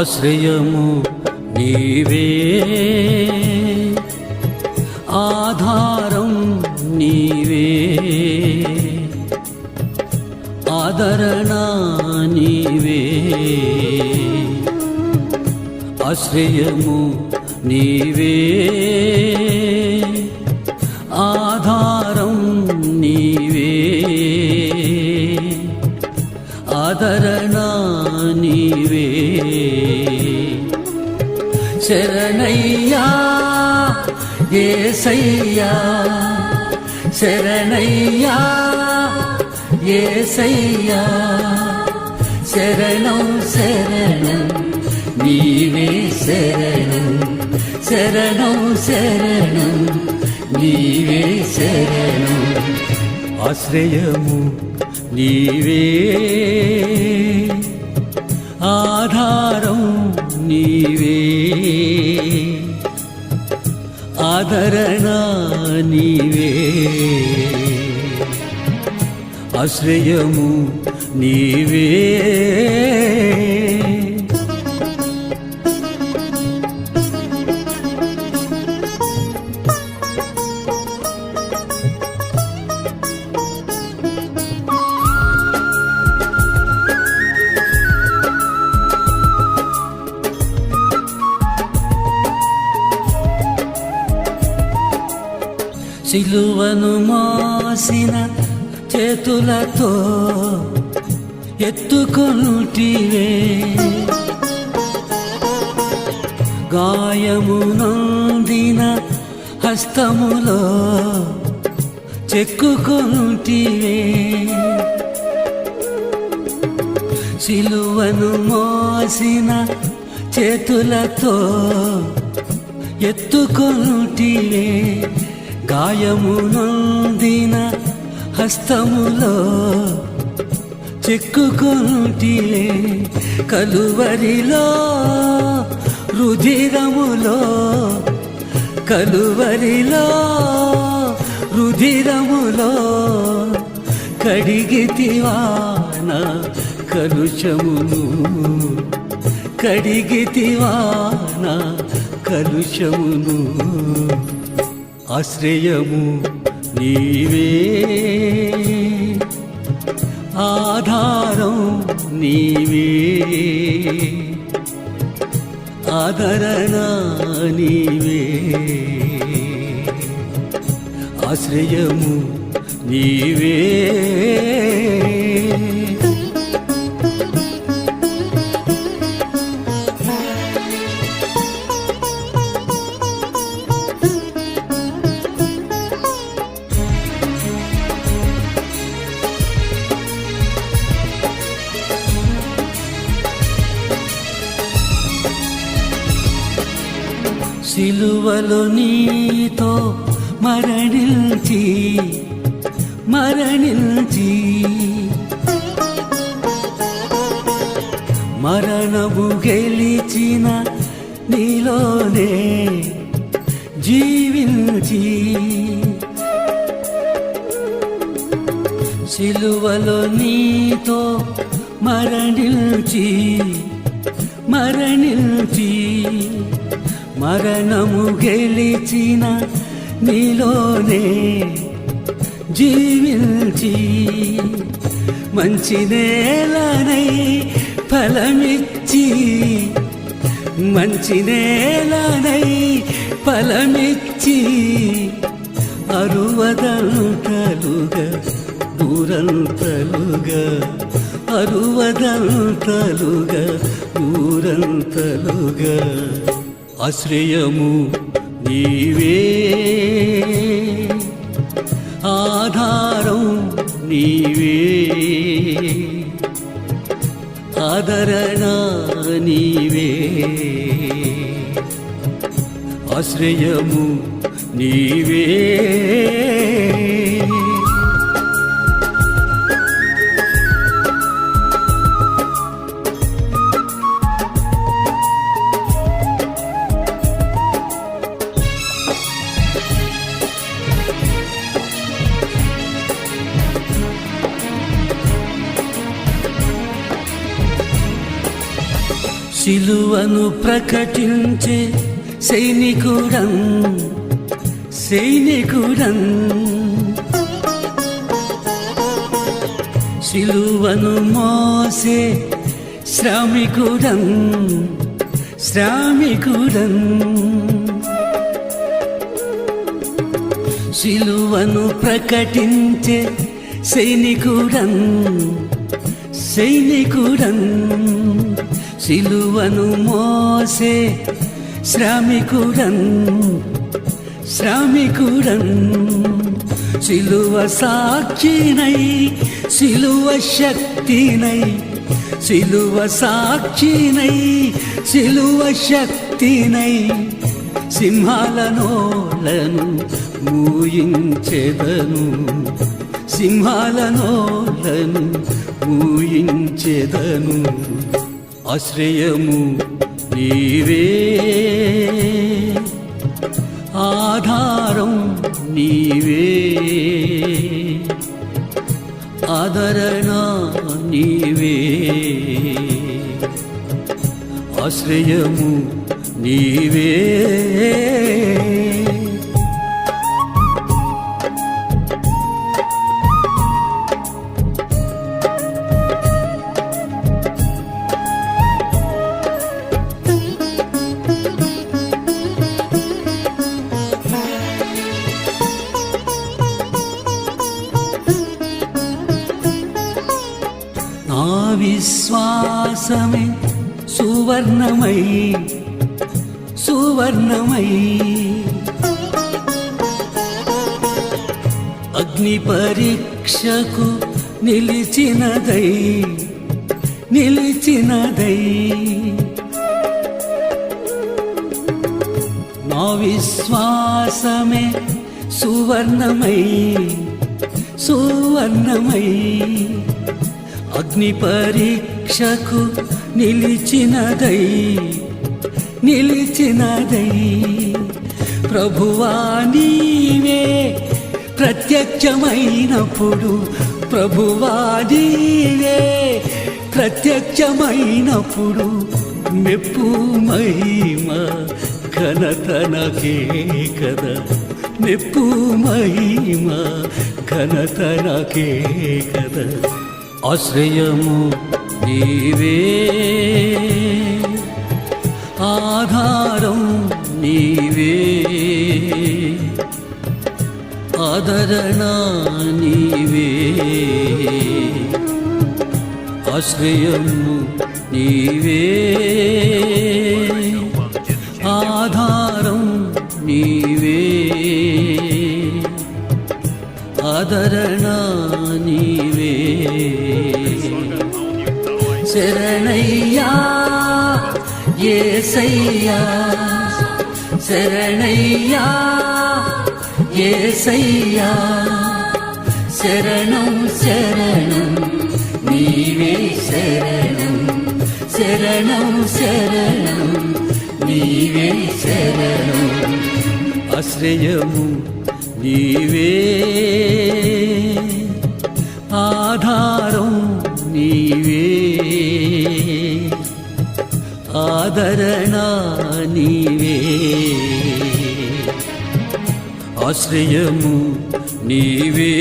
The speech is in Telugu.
ఆశ్రయము నీవే. ఆధారం నీవే. ఆదరణ నీవే. ఆశ్రయము నీవే. శరణయ్యా ఏసయ్యా శరణయ్యా ఏసయ్యా శరణం శరణం నీవే శరణం శరణం శరణం నీవే శరణం. ఆశ్రయము నీవే ఆధారం నీవే. ఆదరణ నీవే. ఆశ్రయము నీవే. సిలువను మోసిన చేతులతో ఎత్తుకొనుటివే. గాయము నొందిన హస్తములో చెక్కుకొనుటివే. సిలువను మోసిన చేతులతో ఎత్తుకొనుటివే. గాయమునందిన హస్తములో చెక్కుకుంటిలే కలువరిలో రుధిరములో కలువరిలో రుధిరములో కడిగితివాన కలుషమును? కడిగితివాన కలుషమును? ఆశ్రయము నీవే. ఆధారం నీవే. ఆదరణ నీవే. ఆశ్రయము నీవే. సిలువలు నీతో మరణించి మరణించి మరణము గెలిచిన నీలోనే జీవించి సిలువలో నీతో మరణించి మరణించి మరణము గెలిచిన నీలోనే జీవించి మంచి నేలనై ఫలమిచ్చి మంచి నేలనై ఫలమిచ్చి అరువదంతలుగా ఊరంతలుగా అరువదంతలుగా ఊరంతలుగా ఆశ్రయము నీవే. ఆధారం నీవే. ఆదరణ నీవే. ఆశ్రయము నీవే. శిలువను ప్రకటించే సైనికుడం సైనికుడం. శిలువను మోసే శ్రామికుడం శ్రామికుడం. శిలువను ప్రకటించే సైనికుడం సైనికుడం. సిలువను మోసే శ్రామికుడన్ శ్రామికుడన్. సిలువ సాక్షినై సిలువ శక్తినై సిలువ సాక్షినై సిలువ శక్తినై సింహాలనోలను మూయించెదను సింహాలనోలను ఊయించెదను ఆశ్రయము నీవే. ఆధారం నీవే. ఆదరణ నీవే. ఆశ్రయము నీవే. విశ్వాసమే సువర్ణమై సువర్ణమై. అగ్ని పరీక్షకు నిలిచినదై నిలిచినదై. నా విశ్వాసమే సువర్ణమై సువర్ణమై. అగ్ని పరీక్షకు నిలిచినదై నిలిచినదై. ప్రభువా నీవే ప్రత్యక్షమైనప్పుడు. ప్రభువా నీవే ప్రత్యక్షమైనప్పుడు. మెప్పు మహిమ ఘనతనకే కదా. మెప్పు మహిమ ఘనతనకే కదా. ఆశ్రయము నీవే. ఆధారం నీవే. ఆదరణ నీవే. ఆశ్రయము నీవే. ఆధారం నీవే. ఆదరణ శరణయ్యా శరణయ్యా ఏసయ్యా శరణం శరణం నీవే శరణం శరణం శరణం నీవే శరణం. ఆశ్రయము నీవే ఆధార ఆదరణ నీవే ఆశ్రయము నీవే